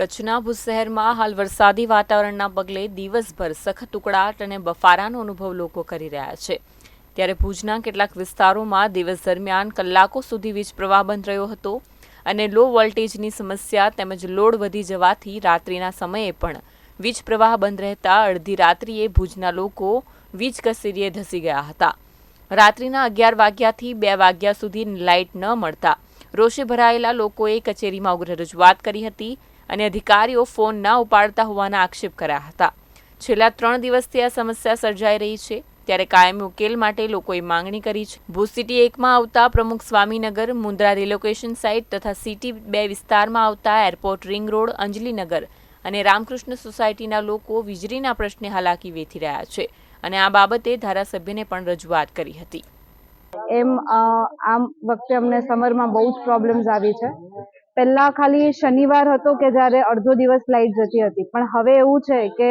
કચ્છના ભુજ શહેરમાં હાલ વરસાદી વાતાવરણના પગલે દિવસભર સખત ઉકળાટ અને બફારાનો અનુભવ લોકો કરી રહ્યા છે. ત્યારે ભુજના કેટલાક વિસ્તારોમાં દિવસ દરમિયાન કલાકો સુધી વીજ પ્રવાહ બંધ રહ્યો હતો અને લો વોલ્ટેજની સમસ્યા તેમજ લોડ વધી જવાથી રાત્રિના સમયે પણ વીજ પ્રવાહ બંધ રહેતા અડધી રાત્રિએ ભુજના લોકો વીજ કસેરીએ ધસી ગયા હતા. રાત્રિના અગિયાર વાગ્યાથી બે વાગ્યા સુધી લાઇટ ન મળતા રોષે ભરાયેલા લોકોએ કચેરીમાં ઉગ્ર રજૂઆત કરી હતી અને અધિકારીઓ ફોન ના ઉપાડતા હોવાના આક્ષેપ કર્યા હતા. છેલ્લા ત્રણ દિવસથી આ સમસ્યા સર્જાઈ રહી છે. ત્યારે કાયમી ઉકેલ માટે લોકોએ માંગણી કરી છે. ભુજ સિટી એકમાં આવતા પ્રમુખ સ્વામીનગર મુન્દ્રા રિલોકેશન સાઇટ તથા સિટી બે વિસ્તારમાં આવતા એરપોર્ટ રિંગ રોડ અંજલીનગર અને રામકૃષ્ણ સોસાયટીના લોકો વીજળીના પ્રશ્ને હાલાકી વેઠી રહ્યા છે અને આ બાબતે ધારાસભ્યને પણ રજૂઆત કરી હતી. એમ આમ વખતે અમને સમરમાં બહુ જ પ્રોબ્લેમ્સ આવી છે. પહેલા ખાલી શનિવાર હતો કે જ્યારે અડધો દિવસ લાઈટ જતી હતી. પણ હવે એવું છે કે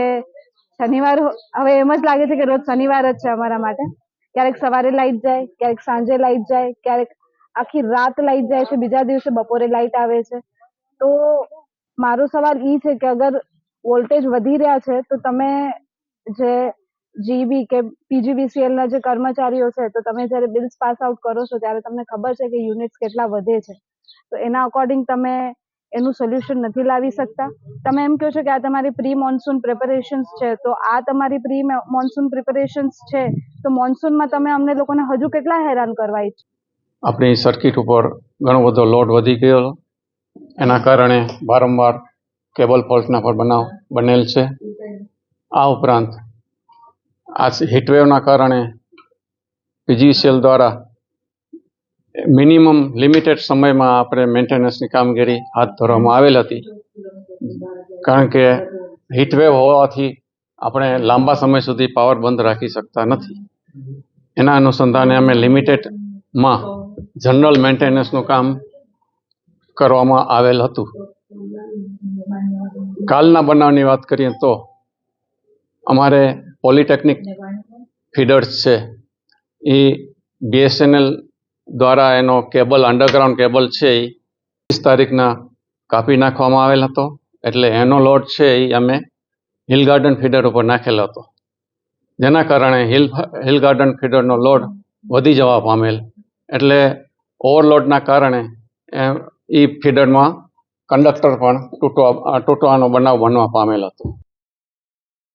શનિવાર, હવે એમ જ લાગે છે કે રોજ શનિવાર જ છે અમારા માટે. ક્યારેક સવારે લાઈટ જાય, ક્યારેક સાંજે લાઈટ જાય, ક્યારેક આખી રાત લાઈટ જાય છે, બીજા દિવસે બપોરે લાઈટ આવે છે. તો મારો સવાલ ઈ છે કે અગર વોલ્ટેજ વધી રહ્યા છે, તો તમે જે જીબી કે પીજીવીસીએલ ના જે કર્મચારીઓ છે, તો તમે જ્યારે બિલ્સ પાસ આઉટ કરો છો, ત્યારે તમને ખબર છે કે યુનિટ્સ કેટલા વધે છે. તો એના અકોર્ડિંગ તમે એનું સોલ્યુશન નથી લાવી શકતા. તમે એમ કહો છો કે આ તમારી પ્રી મોન્સૂન પ્રિપેરેશન્સ છે, તો આ તમારી પ્રી મોન્સૂન પ્રિપેરેશન્સ છે, તો મોન્સૂનમાં તમે અમને લોકોને હજુ કેટલા હેરાન કરવા ઈચ્છો? આપણી સર્કિટ ઉપર ઘણો બધો લોડ વધી ગયો એના કારણે વારંવાર કેબલ ફોલ્ટના પણ બનાવ બનેલ છે. આ ઉપરાંત આ હીટવેવના કારણે પીજીસીએલ દ્વારા મિનિમમ લિમિટેડ સમયમાં આપણે મેન્ટેનન્સની કામગીરી હાથ ધરવામાં આવેલ હતી. કારણ કે હીટવેવ હોવાથી આપણે લાંબા સમય સુધી પાવર બંધ રાખી શકતા નથી. એના અનુસંધાને અમે લિમિટેડમાં જનરલ મેન્ટેનન્સનું કામ કરવામાં આવેલ હતું. કાલના બનાવની વાત કરીએ તો અમારે પોલિટેકનિક ફીડર્સ છે. એ બીએસએનએલ દ્વારા એનો કેબલ અંડરગ્રાઉન્ડ કેબલ છે એ ત્રીસ તારીખના કાપી નાખવામાં આવેલ હતો. એટલે એનો લોડ છે એ અમે હિલ ગાર્ડન ફીડર ઉપર નાખેલો હતો. જેના કારણે હિલ હિલ ગાર્ડન ફીડરનો લોડ વધી જવા પામેલ. એટલે ઓવરલોડના કારણે એ ફીડરમાં કંડક્ટર પણ તૂટવા, તૂટવાનો બનાવ બનવા પામેલ હતો.